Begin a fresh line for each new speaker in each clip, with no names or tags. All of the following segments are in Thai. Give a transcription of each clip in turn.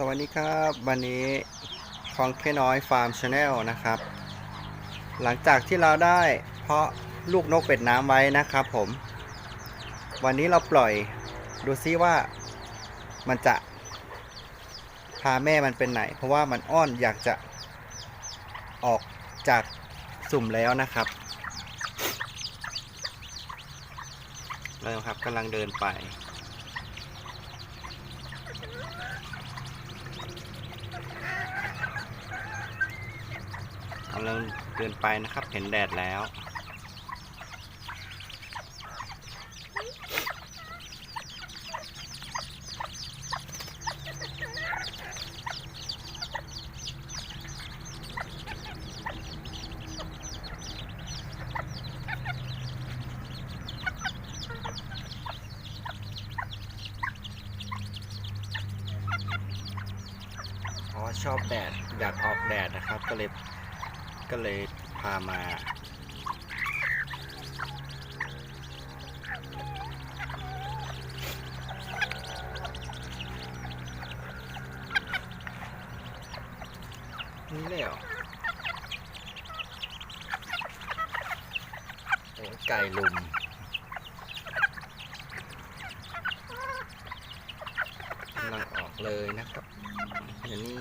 สวัสดีครับวันนี้ของแค่น้อยฟาร์มชาแนลนะครับ หลังจากที่เราได้เพาะลูกนกเป็ดน้ำไว้นะครับผม วันนี้เราปล่อยดูซิว่ามันจะพาแม่มันเป็นไหน เพราะว่ามันอ้อนอยากจะออกจากสุ่มแล้วนะครับเริ่มครับกำลังเดินไป กำลังเดินไปนะครับ เห็นแดดแล้ว ชอบแดด อยากออกแดดนะครับก็เลย ก็เลยพามา นี่เลยเหรอโอ้ยไก่ลุมกำลังออกเลยนะครับอย่างนี้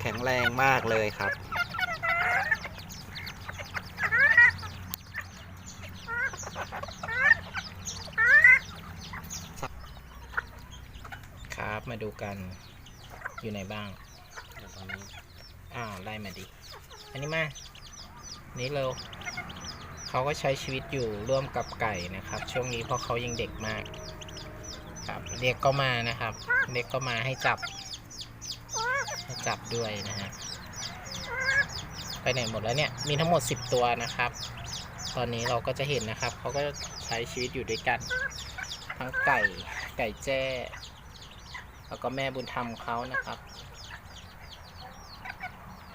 แข็งแรงมาก เลยครับ
ครับมาดูกันอยู่ไหนบ้าง
เดี๋ยวตอนนี้
อ้าวไล่มาดิ อันนี้มา นี่เร็วเขาก็ใช้ชีวิตอยู่ร่วมกับไก่นะครับ ช่วงนี้เพราะเขายังเด็กมาก ครับเรียกก็มานะครับเรียกก็มาให้จับให้จับด้วยนะฮะ ไปไหนหมดแล้วเนี่ย มีทั้งหมด 10 ตัวนะครับ ตอนนี้เราก็จะเห็นนะครับ เขาก็ใช้ชีวิตอยู่ด้วยกัน ทั้งไก่ไก่แจ้ แล้วก็แม่บุญธรรมเขานะครับ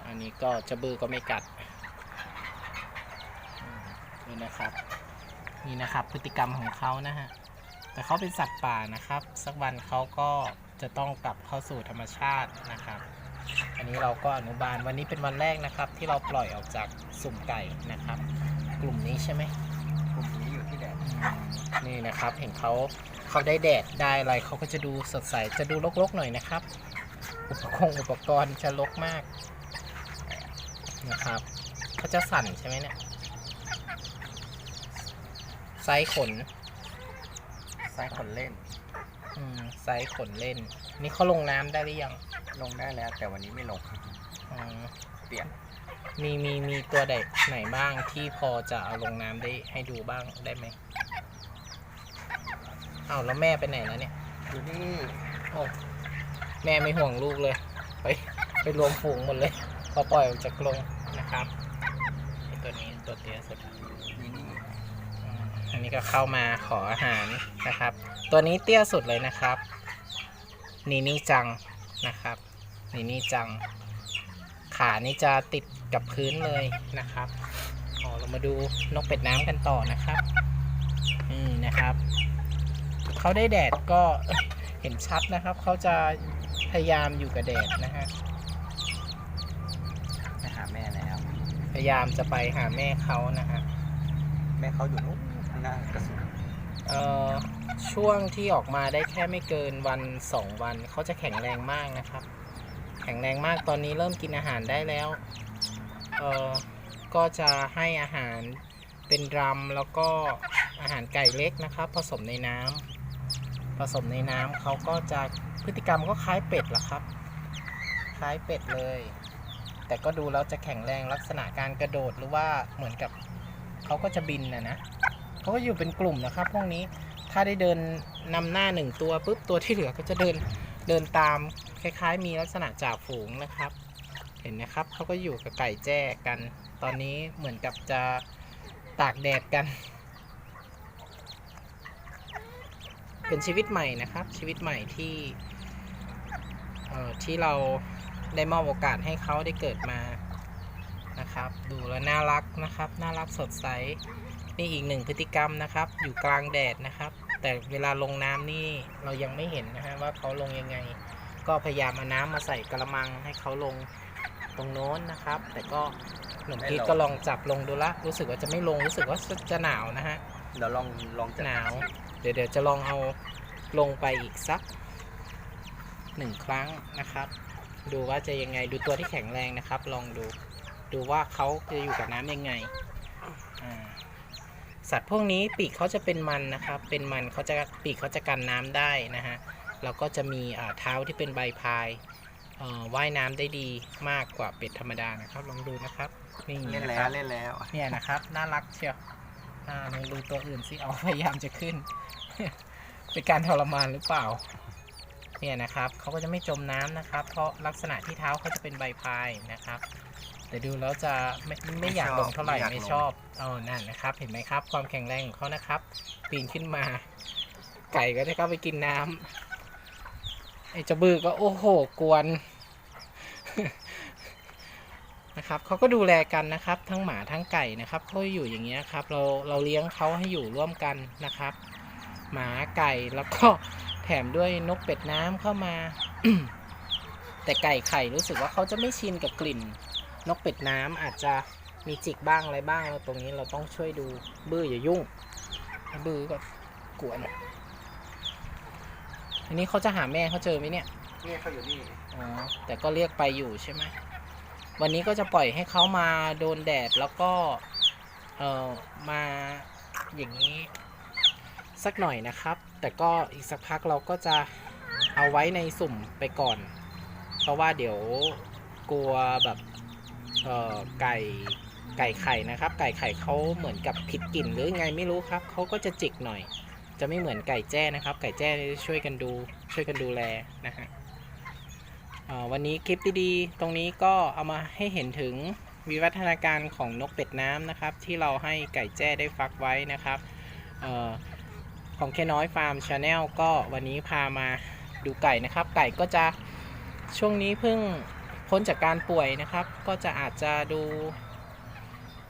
อันนี้ก็จะบือก็ไม่กัดนี่นะครับ นี่นะครับพฤติกรรมของเขานะฮะ แต่เขาเป็นสัตว์ป่านะครับ สักวันเขาก็จะต้องกลับเข้าสู่ธรรมชาตินะครับ อันนี้เราก็อนุบาลวันนี้เป็นวันแรกนะครับ ที่เราปล่อยออกจากสุ่มไก่นะครับ กลุ่มนี้ใช่ไหม
กลุ่มนี้อยู่ที่แดด
นี่นะครับ เห็นเขาเขาได้แดดได้อะไรเขาก็จะดูสดใสจะดูรกๆหน่อยนะครับ อุปกรณ์อุปกรณ์จะรกมากนะครับเขาจะสั่นใช่ไหมเนี่ยไซส์ขน
ไซส์คนเล่น
อืมไซส์ขนเล่น นี่เขาลงน้ำได้หรือยัง
ลงได้แล้วแต่วันนี้ไม่ลง
อืม
เปลี่ยน
มีมีมีตัวใดไหนบ้างที่พอจะเอาลงน้ำได้ให้ดูบ้างได้ไหมอ้าวแล้วแม่ไปไหนแล้วเนี่ย
อยู่นี่
โอ้แม่ไม่ห่วงลูกเลย ไปไปรวมฝูงหมดเลย พอปล่อยออกจากกรงนะครับไอ้ตัวนี้ตัวเตี้ยสุด
นี่นี่
อืมอันนี้ก็เข้ามาขออาหารนะครับ ตัวนี้เตี้ยสุดเลยนะครับ นี่นี่จัง นะครับ นี่นี่จัง ขานี่จะติดกับพื้นเลยนะครับอ๋อเรามาดูนกเป็ดน้ำกันต่อนะครับ นี่นะครับ เขาได้แดดก็เห็นชัดนะครับ เขาจะพยายามอยู่กับแดดนะฮะ
ไปหาแม่แล้ว
พยายามจะไปหาแม่เขานะฮะ
แม่เขาอยู่นู้นข้างหน้ากระสุน
เอ่อ ช่วงที่ออกมาได้แค่ไม่เกินวันสองวันเขาจะแข็งแรงมากนะครับ แข็งแรงมากตอนนี้เริ่มกินอาหารได้แล้วเออก็จะให้อาหารเป็นรำแล้วก็อาหารไก่เล็กนะครับ ผสมในน้ำผสมในน้ำเขาก็จะพฤติกรรมก็คล้ายเป็ดละครับ คล้ายเป็ดเลย แต่ก็ดูแล้วจะแข็งแรงลักษณะการกระโดดหรือว่าเหมือนกับเขาก็จะบินนะนะ เขาก็อยู่เป็นกลุ่มนะครับ พวกนี้ถ้าได้เดินนำหน้าหนึ่งตัวปุ๊บตัวที่เหลือก็จะเดินเดินตามคล้ายๆ มีลักษณะจ่าฝูงนะครับ เห็นนะครับเขาก็อยู่กับไก่แจ้กัน ตอนนี้เหมือนกับจะตากแดดกัน เป็นชีวิตใหม่นะครับ ชีวิตใหม่ที่เอ่อที่เราได้มอบโอกาสให้เขาได้เกิดมานะครับ ดูแล้วน่ารักนะครับ น่ารักสดใส นี่อีกหนึ่งพฤติกรรมนะครับ อยู่กลางแดดนะครับ แต่เวลาลงน้ำนี่เรายังไม่เห็นนะฮะว่าเขาลงยังไง ก็พยายามเอาน้ำมาใส่กระมังให้เขาลงตรงโน้นนะครับ แต่ก็หนุ่มพีทก็ลองจับลงดูละรู้สึกว่าจะไม่ลงรู้สึกว่าจะหนาวนะฮะ
เดี๋ยวลองลองจะ
หนาว เดี๋ยวเดี๋ยวจะลองเอาลงไปอีกสักหนึ่งครั้งนะครับ ดูว่าจะยังไงดูตัวที่แข็งแรงนะครับ ลองดู ดูว่าเขาจะอยู่กับน้ำยังไงอ่า สัตว์พวกนี้ปีกเขาจะเป็นมันนะครับ เป็นมันเขาจะปีกเขาจะกันน้ำได้นะฮะ แล้วก็จะมีอ่าเท้าที่เป็นใบพายเอ่อว่ายน้ำได้ดีมากกว่าเป็ดธรรมดานะครับ ลองดูนะครับนี่
เล่น
นะ
แล้
ครั
ว
บ
เล่นแล้ว
เนี่ยนะครับ น่ารักเชียวอ่าลองดูตัวอื่นสิเอาพยายามจะขึ้น เป็นการทรมานหรือเปล่า เนี่ยนะครับเขาก็จะไม่จมน้ำนะครับ เพราะลักษณะที่เท้าเขาจะเป็นใบพายนะครับ แต่ดูแล้วจะไม่ไม่อยากลงเท่าไหร่ไม่ชอบอ๋อนั่นนะครับ เห็นไหมครับ ความแข็งแรงของเขานะครับ ปีนขึ้นมา ไก่ก็จะเข้าไปกินน้ำไอ้เจาบือก็โอ้โหกวนนะครับเขาก็ดูแลกันนะครับ ทั้งหมาทั้งไก่นะครับเขาอยู่อย่างเงี้ยครับ เราเราเลี้ยงเขาให้อยู่ร่วมกันนะครับ หมาไก่แล้วก็แถมด้วยนกเป็ดน้ำเข้ามา แต่ไก่ไข่รู้สึกว่าเขาจะไม่ชินกับกลิ่น นกเป็ดน้ำอาจจะมีจิกบ้างอะไรบ้างแล้วตรงนี้เราต้องช่วยดูบื้ออย่ายุ่งบื้อก็กวนทีนี้เขาจะหาแม่เขาเจอไหมเนี่ย
นี่เขาอยู่นี่
อ๋อแต่ก็เรียกไปอยู่ใช่ไหมวันนี้ก็จะปล่อยให้เขามาโดนแดดแล้วก็เอ่อมาอย่างนี้ สักหน่อยนะครับ แต่ก็อีกสักพักเราก็จะเอาไว้ในสุ่มไปก่อน เพราะว่าเดี๋ยวกลัวแบบ เอ่อไก่ไก่ไข่นะครับ ไก่ไข่เขาเหมือนกับผิดกลิ่นหรือไงไม่รู้ครับเขาก็จะจิกหน่อย จะไม่เหมือนไก่แจ้นะครับ ไก่แจ้ช่วยกันดูช่วยกันดูแลนะฮะวันนี้คลิปดีๆ ตรงนี้ก็เอามาให้เห็นถึงวิวัฒนาการของนกเป็ดน้ำนะครับ ที่เราให้ไก่แจ้ได้ฟักไว้นะครับออของแค่น้อยฟาร์มชาแนลก็วันนี้พามาดูไก่นะครับ ไก่ก็จะช่วงนี้เพิ่ง พ้นจากการป่วยนะครับ ก็จะอาจจะดู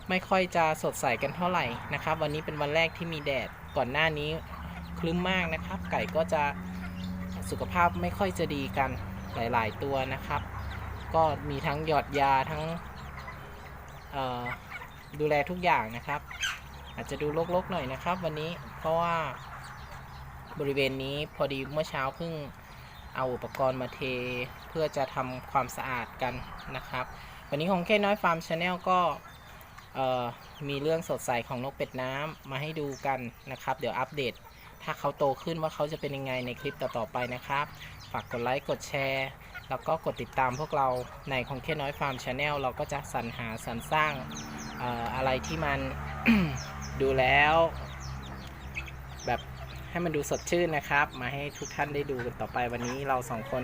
ไม่ค่อยจะสดใสกันเท่าไหร่นะครับ วันนี้เป็นวันแรกที่มีแดดก่อนหน้านี้คลึ้มมากนะครับ ไก่ก็จะสุขภาพไม่ค่อยจะดีกันหลาย ๆ ตัวนะครับ ก็มีทั้งหยอดยาทั้งดูแลทุกอย่างนะครับ อาจจะดูรกๆหน่อยนะครับ วันนี้เพราะว่าบริเวณนี้พอดีเมื่อเช้าเพิ่งเอาอุปกรณ์มาเท เพื่อจะทำความสะอาดกันนะครับ วันนี้ของแค่น้อยฟาร์มชาแนลก็มีเรื่องสดใสของนกเป็ดน้ำมาให้ดูกันนะครับ เดี๋ยวอัปเดต ถ้าเขาโตขึ้นว่าเขาจะเป็นยังไงในคลิปต่อๆไปนะครับ ฝากกดไลค์กดแชร์ แล้วก็กดติดตามพวกเราในของแค่น้อยฟาร์มชาแนลเราก็จะสรรหาสรรสร้างเอ่ออะไรที่มันดูแล้วแบบให้มันดูสดชื่นนะครับ มาให้ทุกท่านได้ดูกันต่อไปวันนี้เราสองคน